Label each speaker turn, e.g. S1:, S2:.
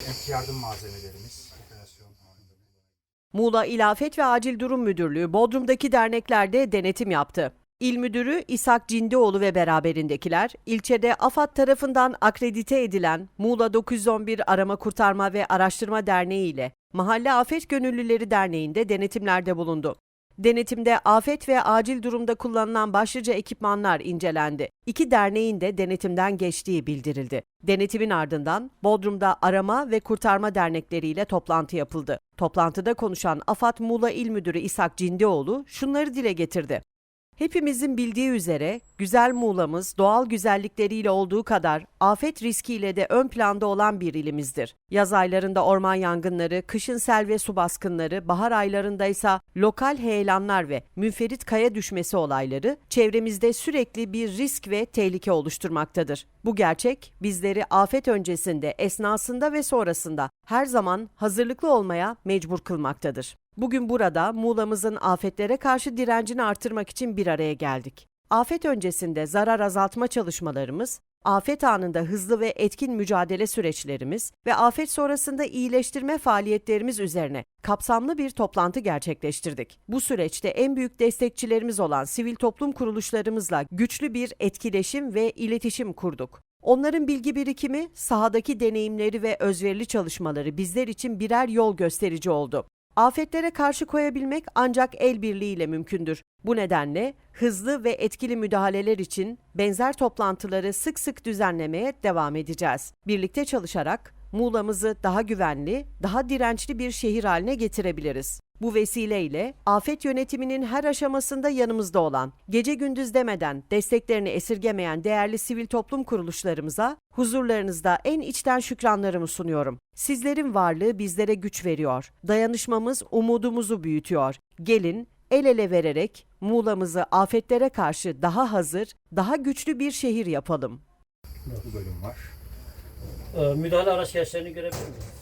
S1: İlk yardım malzemelerimiz.
S2: Muğla İl ve Acil Durum Müdürlüğü Bodrum'daki derneklerde denetim yaptı. İl Müdürü İshak Cindioğlu ve beraberindekiler, ilçede AFAD tarafından akredite edilen Muğla 911 Arama Kurtarma ve Araştırma Derneği ile Mahalle Afet Gönüllüleri Derneği'nde denetimlerde bulundu. Denetimde afet ve acil durumda kullanılan başlıca ekipmanlar incelendi. İki derneğin de denetimden geçtiği bildirildi. Denetimin ardından Bodrum'da arama ve kurtarma dernekleriyle toplantı yapıldı. Toplantıda konuşan AFAD Muğla İl Müdürü İshak Cindioğlu şunları dile getirdi. Hepimizin bildiği üzere güzel Muğla'mız doğal güzellikleriyle olduğu kadar afet riskiyle de ön planda olan bir ilimizdir. Yaz aylarında orman yangınları, kışın sel ve su baskınları, bahar aylarında ise lokal heyelanlar ve münferit kaya düşmesi olayları çevremizde sürekli bir risk ve tehlike oluşturmaktadır. Bu gerçek bizleri afet öncesinde, esnasında ve sonrasında her zaman hazırlıklı olmaya mecbur kılmaktadır. Bugün burada Muğla'mızın afetlere karşı direncini artırmak için bir araya geldik. Afet öncesinde zarar azaltma çalışmalarımız, afet anında hızlı ve etkin mücadele süreçlerimiz ve afet sonrasında iyileştirme faaliyetlerimiz üzerine kapsamlı bir toplantı gerçekleştirdik. Bu süreçte en büyük destekçilerimiz olan sivil toplum kuruluşlarımızla güçlü bir etkileşim ve iletişim kurduk. Onların bilgi birikimi, sahadaki deneyimleri ve özverili çalışmaları bizler için birer yol gösterici oldu. Afetlere karşı koyabilmek ancak el birliğiyle mümkündür. Bu nedenle hızlı ve etkili müdahaleler için benzer toplantıları sık sık düzenlemeye devam edeceğiz. Birlikte çalışarak Muğla'mızı daha güvenli, daha dirençli bir şehir haline getirebiliriz. Bu vesileyle afet yönetiminin her aşamasında yanımızda olan, gece gündüz demeden desteklerini esirgemeyen değerli sivil toplum kuruluşlarımıza huzurlarınızda en içten şükranlarımı sunuyorum. Sizlerin varlığı bizlere güç veriyor. Dayanışmamız umudumuzu büyütüyor. Gelin el ele vererek Muğla'mızı afetlere karşı daha hazır, daha güçlü bir şehir yapalım.
S1: bu bölüm var.
S3: Ee, müdahale araç gereçlerini görebilir miyiz?